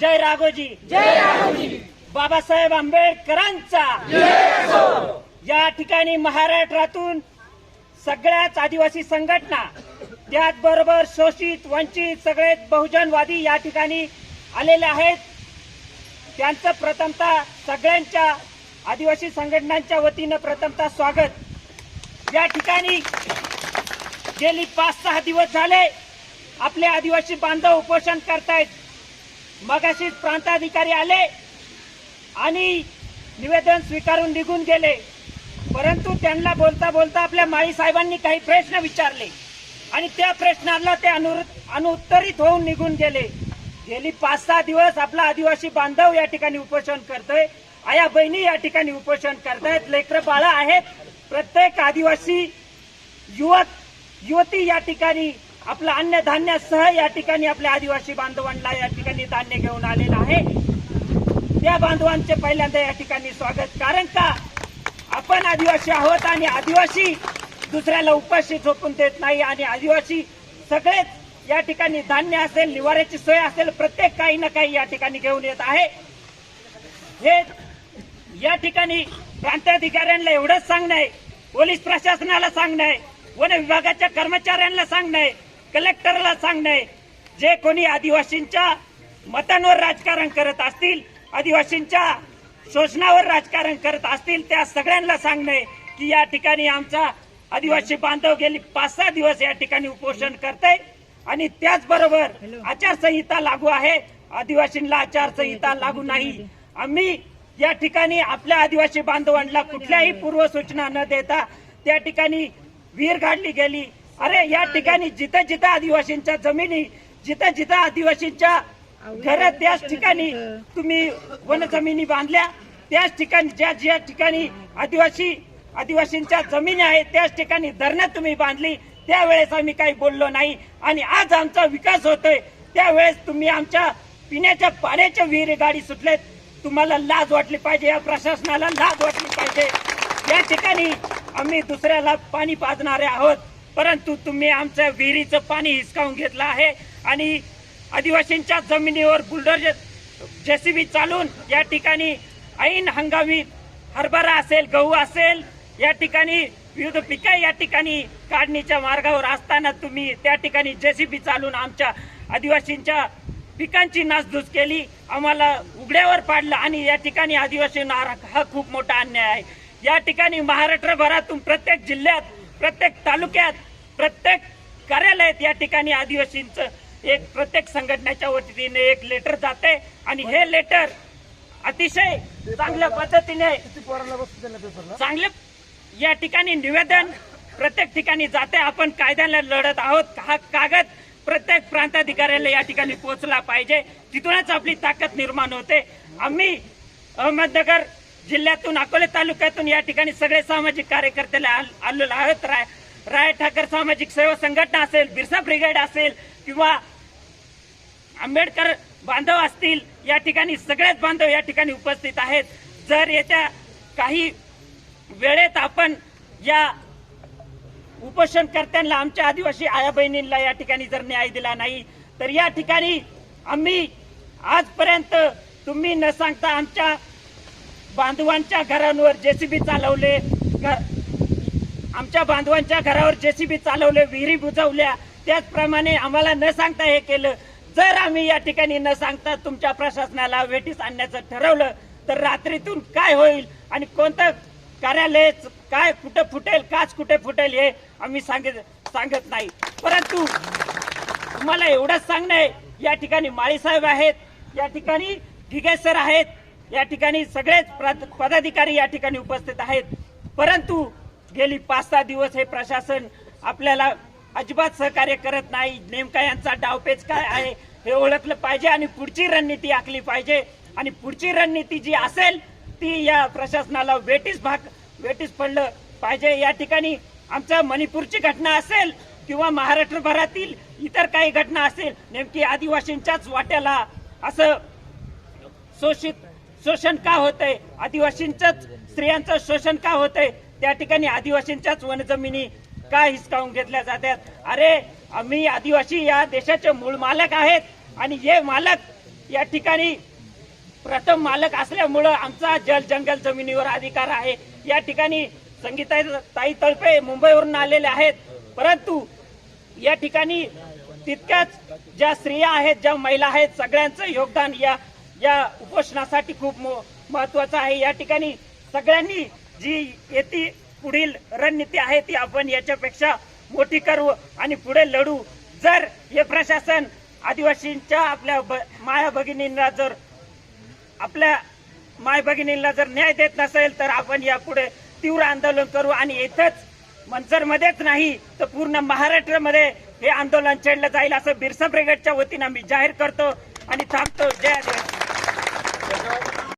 जय राघोजी. बाबासाहेब आंबेडकरांचा. या ठिकाणी महाराष्ट्रातून सगळ्याच आदिवासी संघटना त्याचबरोबर शोषित वंचित सगळे बहुजनवादी या ठिकाणी आलेले आहेत. त्यांचं प्रथमतः सगळ्यांच्या आदिवासी संघटनांच्या वतीनं प्रथमतः स्वागत. या ठिकाणी गेली पाच सहा दिवस झाले. आपले आदिवासी बांधव उपोषण करतायत. मगाशीच प्रांताधिकारी आले आणि निवेदन स्वीकारून निघून गेले. परंतु त्यांना बोलता बोलता आपल्या माळी साहेबांनी काही प्रश्न विचारले आणि त्या प्रश्नाला ते अनु अनुत्तरित होऊन निघून गेले. गेली पाच सहा दिवस आपला आदिवासी बांधव या ठिकाणी उपोषण करतोय आया बहिणी या ठिकाणी उपोषण करतायत लेकर बाळा आहेत. प्रत्येक आदिवासी युवक युवती या ठिकाणी आपलं अन्नधान्यासह या ठिकाणी आपल्या आदिवासी बांधवांना या ठिकाणी धान्य घेऊन आलेलं आहे. त्या बांधवांचे पहिल्यांदा या ठिकाणी स्वागत. कारण का? आपण आदिवासी आहोत आणि आदिवासी दुसऱ्याला उपाशी झोपून देत नाही आणि आदिवासी सगळेच या ठिकाणी धान्य असेल निवाऱ्याची सोय असेल प्रत्येक काही ना काही या ठिकाणी घेऊन येत आहे. हे या ठिकाणी प्रांताधिकाऱ्यांना एवढंच सांगणं आहे पोलीस प्रशासनाला सांगणं आहे वन विभागाच्या कर्मचाऱ्यांना सांगणं आहे. कलेक्टरला सांगणं जे कोणी आदिवासींच्या मतांवर राजकारण करत असतील आदिवासींच्या शोषणावर राजकारण करत असतील त्या सगळ्यांना सांगणं की या ठिकाणी आमचा आदिवासी बांधव गेली पाच सहा दिवस या ठिकाणी उपोषण करतय आणि त्याचबरोबर आचारसंहिता लागू आहे. आदिवासींना आचारसंहिता लागू नाही. आम्ही या ठिकाणी आपल्या आदिवासी बांधवांना कुठल्याही पूर्वसूचना न देता त्या ठिकाणी विहीर काढली गेली. अरे या ठिकाणी जिथं जिथं आदिवासींच्या जमिनी जिथं जिथं आदिवासींच्या घर त्याच ठिकाणी तुम्ही वन जमिनी बांधल्या त्याच ठिकाणी ज्या ज्या ठिकाणी आदिवासी आदिवासींच्या जमिनी आहेत त्याच ठिकाणी धरणं तुम्ही बांधली त्यावेळेस आम्ही काही बोललो नाही. आणि आज आमचा विकास होतोय त्यावेळेस तुम्ही आमच्या पिण्याच्या पाण्याच्या विहिरी गाडी सुटलेत. तुम्हाला लाज वाटली पाहिजे या प्रशासनाला लाज वाटली पाहिजे. या ठिकाणी आम्ही दुसऱ्याला पाणी पाजणारे आहोत. परंतु तुम्ही आमचं विहिरीचं पाणी हिसकावून घेतलं आहे आणि आदिवासींच्या जमिनीवर बुलडोजर जेसीबी चालून या ठिकाणी ऐन हंगामी हरभरा असेल गहू असेल या ठिकाणी विविध पिकं या ठिकाणी काढणीच्या मार्गावर असताना तुम्ही त्या ठिकाणी जेसीबी चालून आमच्या आदिवासींच्या पिकांची नासधूस केली आम्हाला उघड्यावर पाडलं आणि या ठिकाणी आदिवासींना हा खूप मोठा अन्याय आहे. या ठिकाणी महाराष्ट्रभरातून प्रत्येक जिल्ह्यात प्रत्येक तालुक्यात प्रत्येक कार्यालयात या ठिकाणी आदिवासींचं एक प्रत्येक संघटनेच्या वतीने एक लेटर जाते आणि हे लेटर अतिशय चांगल्या पद्धतीने चांगल्या या ठिकाणी निवेदन प्रत्येक ठिकाणी जाते. आपण कायद्याला लढत आहोत. हा कागद प्रत्येक प्रांताधिकाऱ्याला या ठिकाणी पोहोचला पाहिजे. तिथूनच आपली ताकद निर्माण होते. आम्ही अहमदनगर जिल्ह्यातून अकोले तालुक्यातून या ठिकाणी सगळे सामाजिक कार्यकर्त्याला आलेलो आहोत. राय राय ठाकर सामाजिक सेवा संघटना असेल बिरसा ब्रिगेड असेल किंवा आंबेडकर बांधव असतील या ठिकाणी सगळेच बांधव या ठिकाणी उपस्थित आहेत. जर येत्या काही वेळेत आपण या उपोषणकर्त्यांना आमच्या आदिवासी आया बहिणींना या ठिकाणी जर न्याय दिला नाही तर या ठिकाणी आम्ही आजपर्यंत तुम्ही न सांगता आमच्या बांधवांच्या घरांवर जेसीबी चालवले. घ- आमच्या बांधवांच्या घरावर जेसीबी चालवले विहिरी बुजवल्या. त्याचप्रमाणे आम्हाला न सांगता हे केलं. जर आम्ही या ठिकाणी न सांगता तुमच्या प्रशासनाला वेटीस आणण्याचं ठरवलं तर रात्रीतून काय होईल आणि कोणतं कार्यालय काय कुठं फुटेल काच कुठे फुटेल हे आम्ही सांगत सांगत नाही. परंतु तुम्हाला एवढंच सांगणं आहे या ठिकाणी माळीसाहेब आहेत या ठिकाणी ढिगे सर आहेत या ठिकाणी सगळेच पदाधिकारी या ठिकाणी उपस्थित आहेत. परंतु गेली पाच सहा दिवस हे प्रशासन आपल्याला अजिबात सहकार्य करत नाही. नेमका यांचा डावपेच काय आहे हे ओळखलं पाहिजे आणि पुढची रणनीती आखली पाहिजे. आणि पुढची रणनीती जी असेल ती या प्रशासनाला वेटीस भाग वेटीस पडलं पाहिजे. या ठिकाणी आमच्या मणिपूरची घटना असेल किंवा महाराष्ट्रभरातील इतर काही घटना असेल नेमकी आदिवासींच्याच वाट्याला असं शोषित शोषण का होतंय? आदिवासींच्याच स्त्रियांचं शोषण का होतंय? त्या ठिकाणी आदिवासींच्याच वनजमिनी का हिसकावून घेतल्या जातात? अरे आम्ही आदिवासी या देशाचे मूळ मालक आहेत आणि हे मालक या ठिकाणी प्रथम मालक असल्यामुळं आमचा जल जंगल जमिनीवर अधिकार आहे. या ठिकाणी संगीता ताई तळपे मुंबईवरून आलेले आहेत. परंतु या ठिकाणी तितक्याच ज्या स्त्रिया आहेत ज्या महिला आहेत सगळ्यांचं योगदान या या उपोषणासाठी खूप मो- महत्वाचं आहे. या ठिकाणी सगळ्यांनी जी येती पुढील रणनीती आहे ती आपण याच्यापेक्षा मोठी करू आणि पुढे लढू. जर हे प्रशासन आदिवासींच्या आपल्या ब- माया भगिनींना जर आपल्या माय भगिनींना जर न्याय देत नसेल तर आपण यापुढे तीव्र आंदोलन करू आणि इथंच मंचरमध्येच नाही तर पूर्ण महाराष्ट्रामध्ये हे आंदोलन छेडलं जाईल असं बिरसा ब्रिगेडच्या वतीनं मी जाहीर करतो आणि थांबतो. जय आदिवासी.